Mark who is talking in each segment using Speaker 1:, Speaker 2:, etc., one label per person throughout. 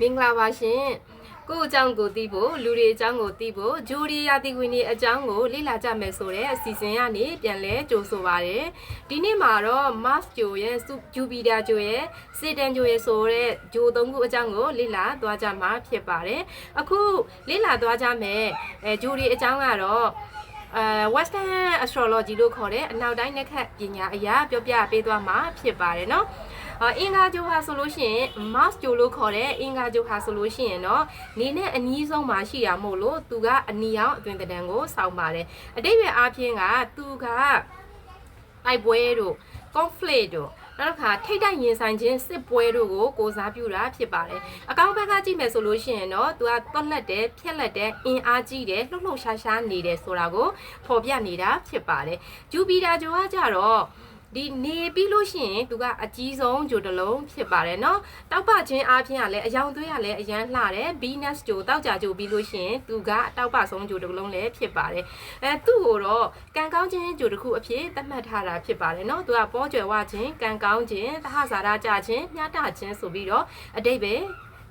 Speaker 1: မင်္ဂလာပါရှင်ကိုယ့်အကြောင်းကိုသိဖို့လူတွေအကြောင်းကိုသိဖို့ဂျိုဒီယာတီခွင်တွေအကြောင်းကိုလေ့လာကြမယ်ဆိုတဲ့အစီအစဉ်ကနေပြန်လဲကြိုဆိုပါရယ်ဒီနေ့မှာတော့ Mars ဂျိုရဲ့ Jupiter ဂျိုရဲ့ Saturn ဂျိုရဲ့ဆိုတဲ့ဂျိုသုံးခုအကြောင်းကိုလေ့လာသွားကြမှာဖြစ်ပါတယ်အခုလေ့လာသွားကြမယ်အဲဂျိုဒီအကြောင်းကတော့အဲ Western Astrology လို့ခေါ်တဲ့အနောက်တိုင်းနက္ခတ်ပညာအရာပြောပြပေးသွားမှာဖြစ်ပါတယ်เนาะ အာအင်္ဂါဂျိုဟာဆိုလို့ရှိရင် Mars ဂျိုလို့ခေါ်တဲ့အင်္ဂါဂျိုဟာဆိုလို့ရှိရင်တော့နေနဲ့အနီးဆုံးမှာရှိတာမို့လို့သူကအနီရောင်အတွင်တံကိုစောင့်ပါတယ်အတိတ်ပဲအားဖြင့်ကသူကတိုက်ပွဲတို့ conflict တို့နောက်တစ်ခါထိတ်တိုက်ရင်ဆိုင်ခြင်းစစ်ပွဲတို့ကိုကိုစားပြုတာဖြစ်ပါတယ်အကောင့်ဘက်ကကြည့်မယ်ဆိုလို့ရှိရင်တော့သူကတွက်လက်တယ်ဖြက်လက်တယ်အင်အားကြီးတယ်လှုပ်လှုပ်ရှားရှားနေတယ်ဆိုတာကိုဖော်ပြနေတာဖြစ်ပါတယ်ဂျူပီတာဂျိုကကြတော့ ဒီနေပြီးလို့ရှိရင်သူကအကြီးဆုံးဂျိုတစ်လုံးဖြစ်ပါတယ်เนาะတောက်ပချင်းအားဖြင့်ကလည်းအယောင်သွေးကလည်းအရန်လှတယ် Venus ဂျိုတောက်ကြဂျိုပြီးလို့ရှိရင်သူကတောက်ပဆုံးဂျိုတစ်လုံးလည်းဖြစ်ပါတယ်အဲသူ့ကိုတော့ကံကောင်းခြင်းဂျိုတစ်ခုအဖြစ်သတ်မှတ်ထားတာဖြစ်ပါတယ်เนาะသူကပေါ်ကျွယ်ဝခြင်းကံကောင်းခြင်းသဟဇာရကြခြင်းမျှတခြင်းဆိုပြီးတော့အတိတ်ပဲ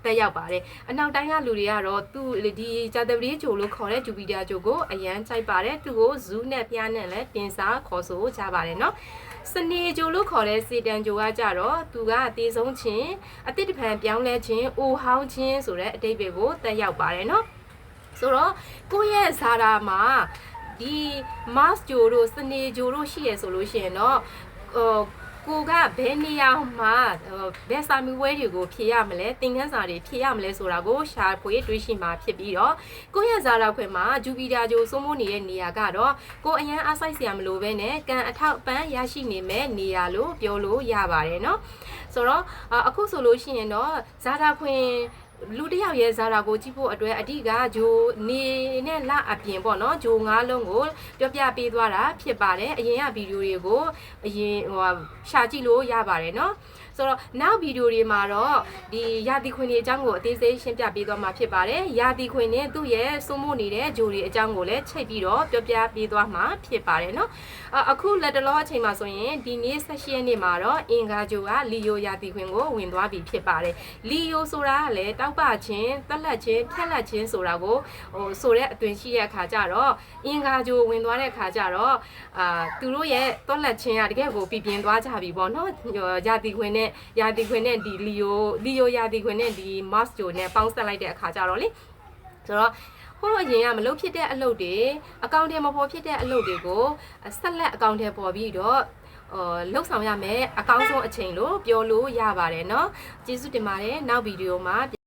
Speaker 1: တက်ရောက်ပါတယ်အနောက်တိုင်းကလူတွေကတော့သူဒီဂျာတပရီဂျိုလို့ခေါ်တဲ့ဂျူပီတာဂျိုကိုအရန်ကြိုက်ပါတယ်သူကိုဇူးနဲ့ပြားနဲ့လည်းတင်စားခေါ်ဆိုကြပါတယ်เนาะ စနေဂျိုလို့ခေါ်တဲ့စေတံဂျိုကကြတော့သူကအသေးဆုံးခြင်းအတိတ်တံပြောင်းလဲခြင်းအိုဟောင်းခြင်းဆိုတဲ့အတိတ်တွေကိုတက်ရောက်ပါတယ်နော်ဆိုတော့ကိုယ့်ရဲ့ဇာတာမှာဒီ mass ဂျိုတို့စနေဂျိုတို့ရှိရဆိုလို့ရှိရင်တော့ဟို ကိုကဘယ်နေရာမှာဘယ်စာမီဝဲတွေကိုဖြေရမလဲသင်ခန်းစာတွေဖြေရမလဲဆိုတာကိုရှာဖွေတွေးရှိမှာဖြစ်ပြီးတော့ကိုယ့်ရဲ့ဇာတာခွင်မှာဂျူပီတာဂျိုစိုးမိုးနေတဲ့နေရာကတော့ကိုအရန်အားစိုက်စရာမလိုဘဲနဲ့ကံအထောက်ပံ့ရရှိနေမဲ့နေရာလို့ပြောလို့ရပါတယ်เนาะဆိုတော့အခုဆိုလို့ရှိရင်တော့ဇာတာခွင် လူတစ်ယောက်ရဲ့ဇာတာကိုကြည့်ဖို့အတွက်အဓိကဂျိုနေနဲ့လအပြင်ပေါ့နော်ဂျိုငါးလုံးကိုပြောပြပေးသွားတာဖြစ်ပါတယ်အရင်ကဗီဒီယိုတွေကိုအရင်ဟိုရှာကြည့်လို့ရပါတယ်နော်ဆိုတော့နောက်ဗီဒီယိုတွေမှာတော့ဒီရာသီခွင်တွေအကြောင်းကိုအသေးစိတ်ရှင်းပြပေးသွားမှာဖြစ်ပါတယ်ရာသီခွင်နဲ့သူ့ရဲ့စိုးမိုးနေတဲ့ဂျိုတွေအကြောင်းကိုလည်းချိန်ပြီးတော့ပြောပြပေးသွားမှာဖြစ်ပါတယ်နော်အခုလက်တလောအချိန်မှာဆိုရင်ဒီနေ့ဆက်ရှိရက်နေ့မှာတော့အင်္ဂါဂျိုကလီယိုရာသီခွင်ကိုဝင်သွားပြီဖြစ်ပါတယ်လီယိုဆိုတာကလည်းတောကပချင်းတက်လက်ချင်းဖြက်လက်ချင်းဆိုတာကိုဟိုဆိုတဲ့အသွင်ရှိတဲ့အခါကျတော့အင်္ဂါဂျိုဝင်သွားတဲ့အခါကျတော့အာသူတို့ရဲ့တက်လက်ချင်းကတကယ်ကိုပြပြင်းသွားကြပြီပေါ့နော်ရာသီခွင်နဲ့ရာသီခွင်နဲ့ဒီလီယိုလီယိုရာသီခွင်နဲ့ဒီမတ်ဂျိုနဲ့ပေါင်းဆက်လိုက်တဲ့အခါကျတော့လေဆိုတော့ဟိုအရင်ကမလုပ်ဖြစ်တဲ့အလုပ်တွေအကောင့်ထဲမပေါ်ဖြစ်တဲ့အလုပ်တွေကိုဆက်လက်အကောင့်ထဲပေါ်ပြီးတော့အော်လှုပ်ဆောင်ရမယ်အကောင်းဆုံးအချိန်လို့ပြောလို့ရပါတယ်เนาะကျေးဇူးတင်ပါတယ်နောက်ဗီဒီယိုမှာ